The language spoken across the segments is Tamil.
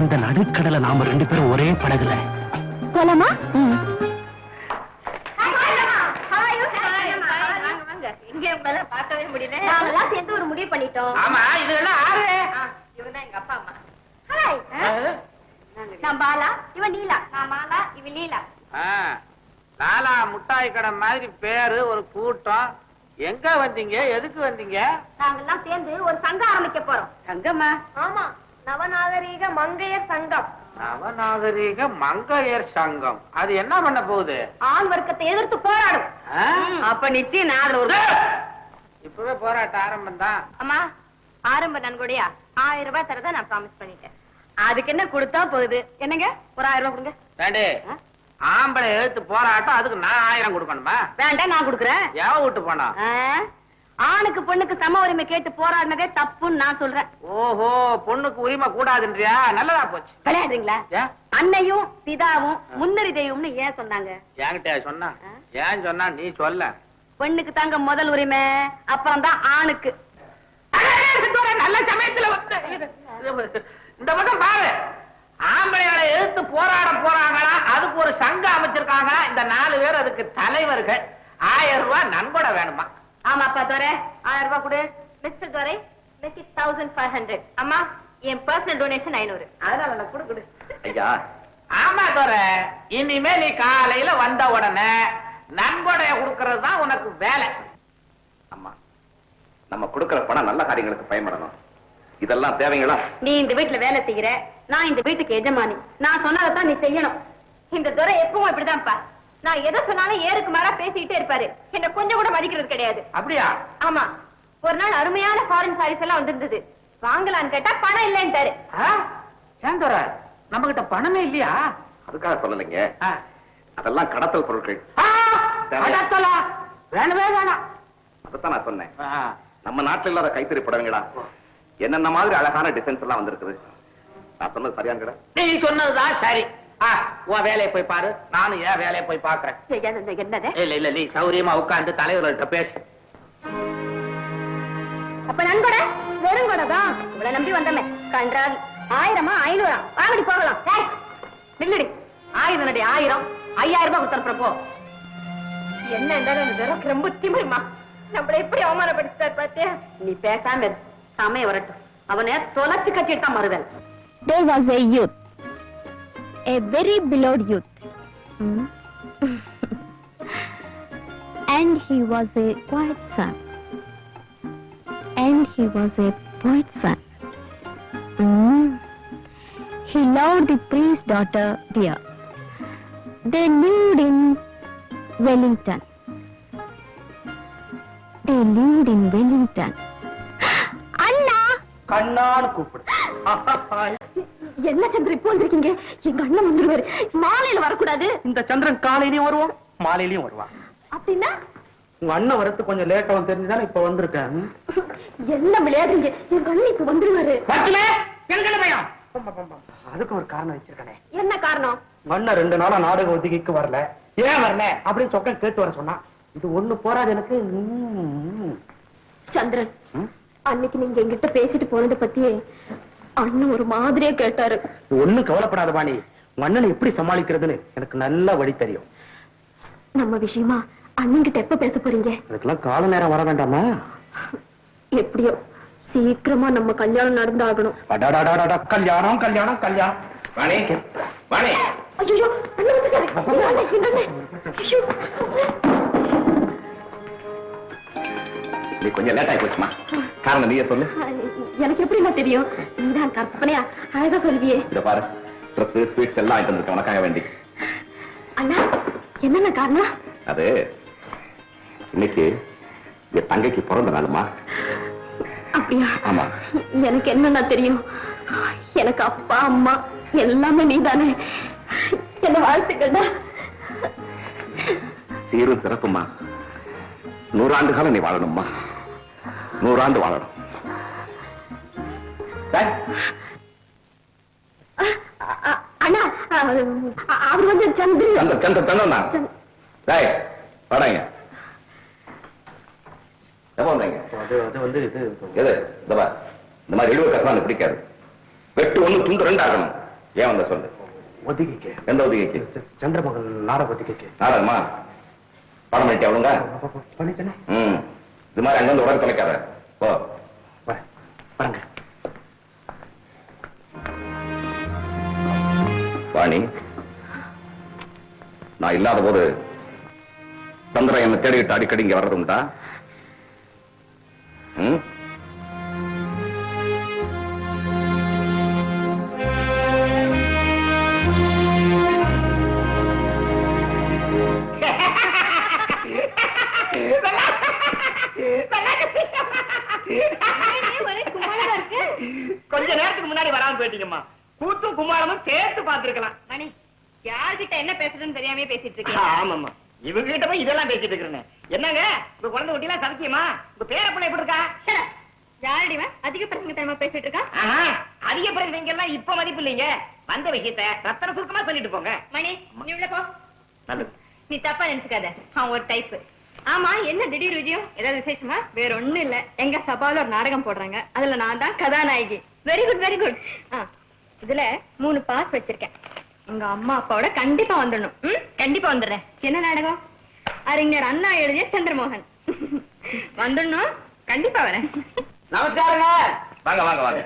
இந்த நடுக்கடலை நாம ரெண்டு பேரும் ஒரே படகுல. போலாமா? பார்க்கவே முடியல. நாங்கெல்லாம் சேர்ந்து ஒரு முடிவு பண்ணிட்டோம். ஆமா ஆறு. இவன் எங்க அப்பா அம்மா. ஹாய். நான் பாலா இவன் நீலா. நான் மாலா இவ லீலா. நாலா முட்டாய் கடை மாதிரி பேரு ஒரு கூட்டம். எங்க வந்தீங்க? எதுக்கு வந்தீங்க? நாங்கெல்லாம் சேர்ந்து ஒரு சங்கம் ஆரம்பிக்க போறோம். தங்கம்மா ஆமா நவநாகரீக மங்கையர் சங்கம். நவநாகரீக மங்கையர் சங்கம். அது என்ன பண்ண போகுது? ஆண் வர்க்கத்தை எதிர்த்து போராடும்? அப்ப நிச்சயம் நான் அதுல ஒரு இப்பவே போராட்டம் ஆரம்பம் தான். அம்மா ஆரம்ப நன்கொடையா? ஆயிரம் ரூபாய் தரதா நான் ப்ராமிஸ் பண்ணிட்டேன். அதுக்கு என்ன கொடுத்தா போகுது? என்னங்க? ஒரு ஆயிரம் ரூபாய் கொடுங்க? ஆம்பளை எழுத்து போராட்டம் அதுக்கு நான் ஆயிரம் கொடுக்கணுமா? வேண்டாம் நான் கொடுக்குறேன். எவ விட்டு போனா? ஆணுக்கு பொண்ணுக்கு சம உரிமை கேட்டு போராடினதே தப்புன்னு நான் சொல்றேன். ஓஹோ பொண்ணுக்கு உரிமை கூடாதுன்றியா? நல்லதா போச்சு. விளையாடுறீங்களா? அன்னையும் பிதாவும் முன்னறி தெய்வம்னு ஏன் சொன்னாங்க? என்கிட்ட சொன்னா? ஏன் சொன்னா? நீ சொல்ல. பெண்ணுக்கு தாங்க முதல் உரிமை அப்புறம் தான் ஆணுக்கு நல்ல சமயத்துல வந்து இந்த பக்கம் பாரு. ஆம்பளைகளை எதிர்த்து போராட போறாங்களா? அதுக்கு ஒரு இந்த நாலு பேர் அதுக்கு தலைவர்கள். ஆயிரம் ரூபாய் நன்கொடை வேணுமா? ஆமாப்பா துரை. ஆயிரம் ரூபாய் கொடு. Mister Durai is thousand five hundred அம்மா என் பர்சனல் டொனேஷன் ஐநூறு. அதனால நான் கொடு கொடு. ஐயா. ஆமா துரை. இனிமே நீ காலையில வந்த உடனே நன்கொடைய கொடுக்கறது தான் உனக்கு வேலை. அம்மா நம்ம கொடுக்கிற பணம் நல்ல காரியங்களுக்கு பயன்படணும். இதெல்லாம் தேவைங்களா? நீ இந்த வீட்டுல வேலை செய்யற நான் இந்த வீட்டுக்கு எஜமானி. நான் சொன்னதான் நீ செய்யணும். இந்த துரை எப்பவும் இப்படிதான்ப்பா. நான் எதை சொன்னாலும் ஏறுக்கு மாறா பேசிக்கிட்டே இருப்பாரு. என்ன கொஞ்சம் கூட மதிக்கிறது கிடையாது. அப்படியா? ஆமா. ஒரு நாள் அருமையான ஃபாரின் சாரீஸ் எல்லாம் வந்திருந்தது. வாங்கலான்னு கேட்டா பணம் இல்லைன்ட்டாரு. ஆ? ஏன் துரை நம்ம கிட்ட பணமே இல்லையா? அதுக்காக சொல்லலைங்க. அதெல்லாம் கடத்தல் பொருட்கள். ஆ, அடத்தலா. வேணவே வேணாம். அதைத்தான் நான் சொன்னேன். நம்ம நாட்டுல இல்லாத கைத்தறி புடவைங்களா? என்னென்ன மாதிரி அழகான டிசைன்ஸ் எல்லாம் வந்திருக்குது? நான் சொன்னது சரியாங்கடா. நீ சொன்னதுதான் சரி. உன் வேலையை போய் பாரு. நானும் என் வேலையை போய் பாக்குறேன் என்னது? இல்ல இல்ல நீ சௌரியமா உட்கார்ந்து தலைவர்கள்ட்ட பேசு. அப்ப நன்கொடை வெறும் கொடை தான். இவ்வளவு நம்பி வந்தமே கன்றால் ஆயிரமா ஐநூறா. வாங்கடி போகலாம். நில்லுடி. ஆயிரம் நடி ஆயிரம். ஐயாயிரம் ரூபாய் கொடுத்துற போ. என்ன இருந்தாலும் இந்த தடவை ரொம்ப திமிருமா? நம்மள எப்படி அவமானப்படுத்தார் பாத்தியா? நீ பேசாம இரு. சமயம் வரட்டும். அவனை தொலைச்சு கட்டிட்டு தான் மறுவேல் There was a youth, a very beloved youth. Hmm? and he was a quiet son. And he was a poet son. Hmm. He loved the priest's daughter dear. They lived in Wellington. They lived in Wellington. அண்ணா கண்ணான்னு கூப்பிடு என்ன சந்திர இப்போ வந்திருக்கீங்க? எங்க அண்ணன் வந்துருவாரு. மாலையில வரக்கூடாது. இந்த சந்திரன் காலையிலயும் வருவான் மாலையிலயும் வருவான். அப்படின்னா? உங்க அண்ணன் வரத்து கொஞ்சம் லேட்டாவும் தெரிஞ்சுதானே இப்ப வந்திருக்கேன். என்ன விளையாடுறீங்க? எங்க அண்ணன் இப்ப வந்துருவாரு. வரட்டுமே? எனக்கு பயம் அதுக்கு ஒரு காரணம் வச்சிருக்கனே. என்ன காரணம்? உங்க அண்ணன் ரெண்டு நாளா நாடக ஒதுக்கிக்கு வரல. ஏன் வரல? அப்படின்னு சொக்கன் கேட்டு வர சொன்னா இது ஒண்ணு போறாது எனக்கு. சந்திரன்? அன்னைக்கு நீங்க எங்கிட்ட பேசிட்டு போனதை பத்தியே அண்ணன் ஒரு மாதிரியா கேட்டாரு. நீ ஒண்ணும் கவலைப்படாத உங்க அண்ணனை எப்படி சமாளிக்கிறதுன்னு எனக்கு நல்ல வழி தெரியும். நம்ம விஷயமா அண்ணன் கிட்ட எப்ப பேச போறீங்க? அதுக்கெல்லாம் கால நேரம் வர வேண்டாமா? எப்படியோ சீக்கிரமா நம்ம கல்யாணம் நடந்தாகணும். அடாடாடாடா கல்யாணம் கல்யாணம் கல்யாணம். வாணி வாணி ஐயோ அண்ணன் வந்துட்டாரு. ஐயோ. நீ கொஞ்சம் லேட் ஆகி போச்சுமா? காரணம் நீயே சொல்லு. எனக்கு எப்படிமா தெரியும்? நீதான் கற்பனையா அழகா சொல்வியே இத பாரு ட்ரெஸ் ஸ்வீட்ஸ் எல்லாம் ஆயிட்டு வந்திருக்கேன் உனக்காக வேண்டி. அண்ணா என்னென்ன காரணம்? அது இன்னைக்கு என் தங்கைக்கு பிறந்த நாளுமா? அப்படியா? ஆமா. எனக்கு என்னன்னா தெரியும்? எனக்கு அப்பா அம்மா எல்லாமே நீதானே. என்ன வாழ்த்துக்கண்ணா சீரும் சிறப்புமா? நூறாண்டு காலம் நீ வாழணும்மா. நூறாண்டு வாழணும். அண்ணா அவர் வந்து சந்திர சந்த சந்த சந்தம் தான் டேய் வாடாங்க. எப்போ வந்தீங்க? அது அது வந்து இது எது? இந்த மாதிரி இழுவ கட்டலாம் பிடிக்காது. வெட்டு ஒண்ணு துண்டு ரெண்டு ஆகணும். ஏன் வந்த சொல்லு? ஒத்திகைக்கு எந்த ஒதுக்கிக்கு? சந்திரமகன் நாடக ஒத்திகைக்கு நாடகமா? படம் பண்ணிட்டு அவளுங்க பண்ணிட்டேனே ம். இது மாதிரி அங்க வந்து உடனே தொலைக்காத. வரேங்க. வாணி நான் இல்லாத போது சந்திரன் என்ன தேடிட்டு அடிக்கடி இங்க வர்றது உண்டா? ம்? கொஞ்ச நேரத்துக்கு முன்னாடி வராம போயிட்டீங்கம்மா. கூத்தும் குமாரமும் சேர்த்து பார்த்திருக்கலாம். மணி யார்கிட்ட என்ன பேசுறதுன்னு தெரியாம பேசிட்டு இருக்கீங்க? ஆமாம்மா. இவங்க கிட்ட போய் இதெல்லாம் பேசிட்டு இருக்கிறேன். என்னங்க உங்க குழந்தை ஒட்டிலாம் சத்தியமா உங்க பேர பிள்ளை எப்படி இருக்கா? யாரடி இவன்? அதிக பிரசங்க டைமா பேசிட்டு இருக்கா அதிக பிரச்சனைங்க எல்லாம் இப்ப மதிப்பு இல்லைங்க. வந்த விஷயத்த ரத்தன சுருக்கமா சொல்லிட்டு போங்க. மணி நீ உள்ள போ. நல்லது. நீ தப்பா நினைச்சுக்காத. அவன் ஒரு டைப் ஆமா என்ன திடீர் விஜயம்? ஏதாவது விசேஷமா? வேற ஒண்ணும் இல்ல. எங்க சபால ஒரு நாடகம் போடுறாங்க. அதுல நான் தான் கதாநாயகி. வெரி குட் வெரி குட் இதுல மூணு பாஸ் வச்சிருக்கேன். உங்க அம்மா அப்பாவோட கண்டிப்பா வந்துடணும். ம்? கண்டிப்பா வந்துடுறேன். என்ன நாடகம்? அறிஞர் அண்ணா எழுதிய சந்திரமோகன். வந்துடணும். கண்டிப்பா வரேன். நமஸ்காரங்க. வாங்க வாங்க வாங்க.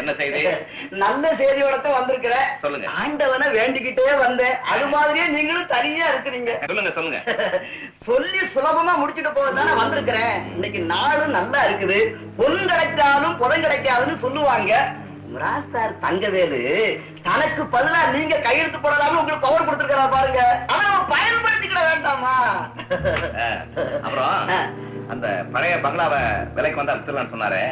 என்ன செய்தி? நல்ல செய்தியோட தான் வந்திருக்கிறேன் சொல்லுங்க. ஆண்டவனை வேண்டிக்கிட்டே வந்தேன். அது மாதிரியே நீங்களும் தனியா இருக்கிறீங்க. சொல்லுங்க சொல்லுங்க. சொல்லி சுலபமா முடிச்சுட்டு போக தானே வந்திருக்கிறேன். இன்னைக்கு நாளும் நல்லா இருக்குது. பொன் கிடைச்சாலும் புதன் கிடைக்காதுன்னு சொல்லுவாங்க. ராஸ்தார் தங்கவேலு தனக்கு பதிலா நீங்க கையெழுத்து போடலாம்னு உங்களுக்கு பவர் கொடுத்திருக்கிறா பாருங்க. நம்ம பயன்படுத்திக்கிட வேண்டாமா? அப்புறம் அந்த பழைய பங்களாவை விலைக்கு வந்தா வித்துலான்னு சொன்னாரே.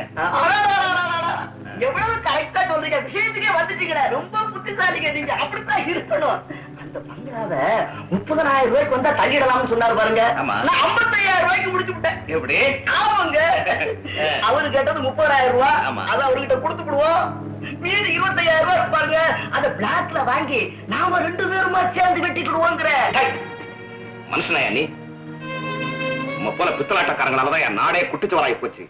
எவ்வளவு கரெக்டா சொல்றீங்க? விஷயத்துக்கே வந்துட்டீங்களே. ரொம்ப புத்திசாலிங்க நீங்க. அப்படித்தான் இருக்கணும். அந்த பங்களாவை முப்பதனாயிரம் ரூபாய்க்கு வந்தா தள்ளிடலாம்னு சொன்னாரு பாருங்க. நான் ஐம்பத்தையாயிரம் ரூபாய்க்கு முடிச்சு விட்டேன். எப்படி? ஆமாங்க. அவரு கேட்டது முப்பதாயிரம் ரூபாய். அத அவர்கிட்ட கொடுத்து விடுவோம். மீதி இருபத்தையாயிரம் ரூபாய் பாருங்க. அத பிளாக்ல வாங்கி நாம ரெண்டு பேருமா சேர்ந்து வெட்டிக்கிடுவோங்கிற மனுஷனாயா நீ? உம்ம போல பித்தலாட்டக்காரங்களாலதான் என் நாடே குட்டிச்சுவராகி போச்சு.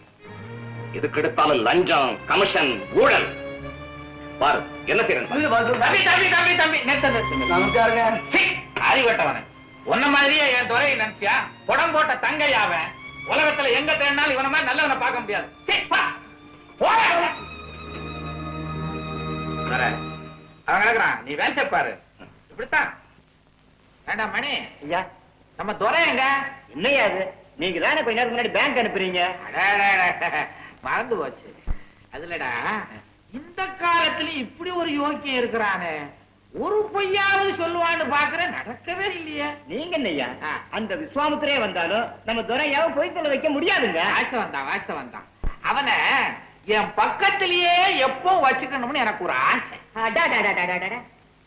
எதுக்கு எடுத்தாலும் லஞ்சம் கமிஷன் ஊழல். பாரு என்ன செய்யறேன் தம்பி தம்பி தம்பி தம்பி நிறுத்த நிறுத்த நமஸ்காரங்க அறிவட்டவன உன்ன மாதிரியே என் துறையை நினைச்சியா? புடம் போட்ட தங்கையாவன் உலகத்துல எங்க தேடினாலும் இவன மாதிரி நல்லவனை பார்க்க முடியாது. அவன் கிடக்குறான். நீ வேலை பாரு. இப்படித்தான். வேண்டாம் மணி. ஐயா. நம்ம துறை எங்க? என்னையா அது நீங்க தானே கொஞ்ச நேரத்துக்கு முன்னாடி பேங்க் அனுப்புறீங்க. மறந்து போச்சு. அதுலடா இந்த காலத்துல இப்படி ஒரு யோக்கியம் இருக்கிறானே. ஒரு பொய்யாவது சொல்லுவான்னு பாக்குறேன் நடக்கவே இல்லையே. நீங்க என்னய்யா ஆ. அந்த விஸ்வாமித்திரே வந்தாலும் நம்ம துறையாவும் பொய் சொல்ல வைக்க முடியாதுங்க. வாஸ்த வந்தான் வாஸ்த வந்தான் அவனை என் பக்கத்திலேயே எப்போ வச்சுக்கணும்னு எனக்கு ஒரு ஆசை.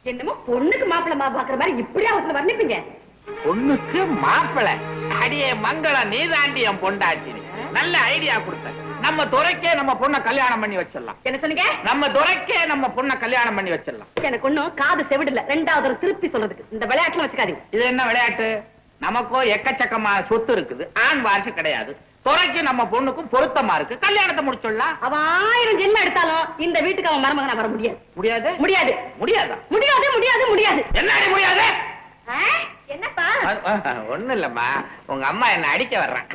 என்னமோ பொண்ணுக்கு மாப்பிள்ளை பாக்குற மாதிரி இப்படி அவத்துல வர்ணிப்பீங்க? பொண்ணுக்கு மாப்பிளை அடியே மங்களம் நீதாண்டி என் பொண்டாட்டி. நல்ல ஐடியா கொடுத்த நம்ம துறைக்கே நம்ம பொண்ணை கல்யாணம் பண்ணி வச்சிடலாம். என்ன சொன்னீங்க? நம்ம துறைக்கே நம்ம பொண்ணை கல்யாணம் பண்ணி வச்சிடலாம். எனக்கு ஒண்ணும் காது செவிடல. ரெண்டாவது தடவை திருப்பி சொல்றதுக்கு. இந்த விளையாட்டுல வச்சுக்காதீங்க. இது என்ன விளையாட்டு? நமக்கோ எக்கச்சக்கமான சொத்து இருக்குது. ஆண் வாரிசு கிடையாது. துறைக்கு நம்ம பொண்ணுக்கும் பொருத்தமா இருக்கு. கல்யாணத்தை முடிச்சிடலாம். அவன் ஆயிரம் ஜென்மம் எடுத்தாலும் இந்த வீட்டுக்கு அவன் மருமகனா வர முடியாது. முடியாது? முடியாது. முடியாதா? முடியாது முடியாது முடியாது. என்னடி முடியாது? என்னப்பா? ஒண்ணு இல்லம்மா உங்க அம்மா என்ன அடிக்க வர்றான்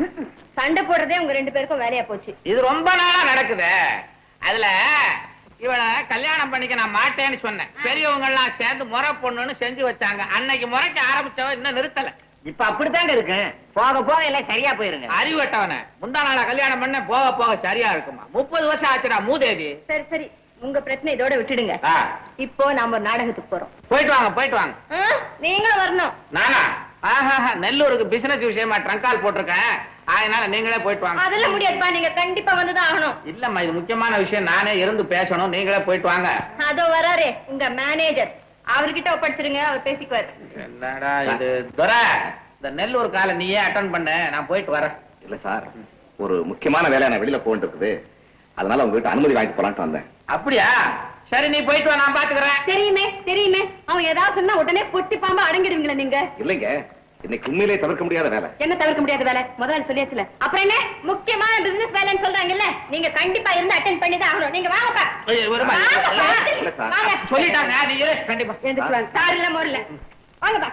சண்டை போடுறதே உங்க ரெண்டு பேருக்கும் வேலையா போச்சு. இது ரொம்ப நாளா நடக்குது. அதுல இவள கல்யாணம் பண்ணிக்க நான் மாட்டேன்னு சொன்னேன். பெரியவங்க எல்லாம் சேர்ந்து முறை பொண்ணுன்னு செஞ்சு வச்சாங்க. அன்னைக்கு முறைக்க ஆரம்பிச்சவ இன்னும் நிறுத்தல. இப்ப அப்படித்தாங்க இருக்கு? போக போக எல்லாம் சரியா போயிருங்க. அறிவட்டவன முந்தா நாள கல்யாணம் பண்ண போக போக சரியா இருக்குமா? முப்பது வருஷம் ஆச்சுடா மூதேவி. சரி சரி. உங்க பிரச்சனை இதோட விட்டுடுங்க. இப்போ நாம ஒரு நாடகத்துக்கு போறோம். போயிட்டு வாங்க போயிட்டு வாங்க? நீங்களும் வரணும். நானா? ஆஹா நெல்லூருக்கு பிசினஸ் விஷயமா ட்ரங்கால் போட்டிருக்கேன். அதனால நீங்களே போயிட்டு வாங்க. அதெல்லாம் முடியாதுப்பா நீங்க கண்டிப்பா வந்துதான் ஆகணும். இல்லம்மா இது முக்கியமான விஷயம். நானே இருந்து பேசணும் நீங்களே போயிட்டு வாங்க. அதோ வராரே உங்க மேனேஜர் அவர்கிட்ட ஒப்படைச்சிருங்க அவர் பேசிக்குவார். என்னடா இது? துரை இந்த நெல்லூர் காலை நீயே அட்டன் பண்ண. நான் போயிட்டு வரேன். இல்ல சார் ஒரு முக்கியமான வேலை நான் வெளியில போயிட்டு இருக்குது. அதனால உங்ககிட்ட அனுமதி வாங்கிட்டு போலான்ட்டு வந்தேன். அப்படியா சரி நீ போயிட்டு வா நான் பாத்துக்கிறேன் தெரியுமே தெரியுமே அவன் ஏதாவது சொன்னா உடனே பொட்டி பாம்பா அடங்கிடுவீங்களா நீங்க இல்லைங்க இன்னைக்கு உண்மையிலே தவிர்க்க முடியாத வேலை என்ன தவிர்க்க முடியாத வேலை முதல்ல சொல்லியாச்சுல அப்புறம் என்ன முக்கியமான பிசினஸ் வேலைன்னு சொல்றாங்கல்ல நீங்க கண்டிப்பா இருந்து அட்டென்ட் பண்ணி தான் ஆகணும் நீங்க வாங்கப்பா சொல்லிட்டாங்க நீங்க கண்டிப்பா சார் இல்ல மோர்ல வாங்கப்பா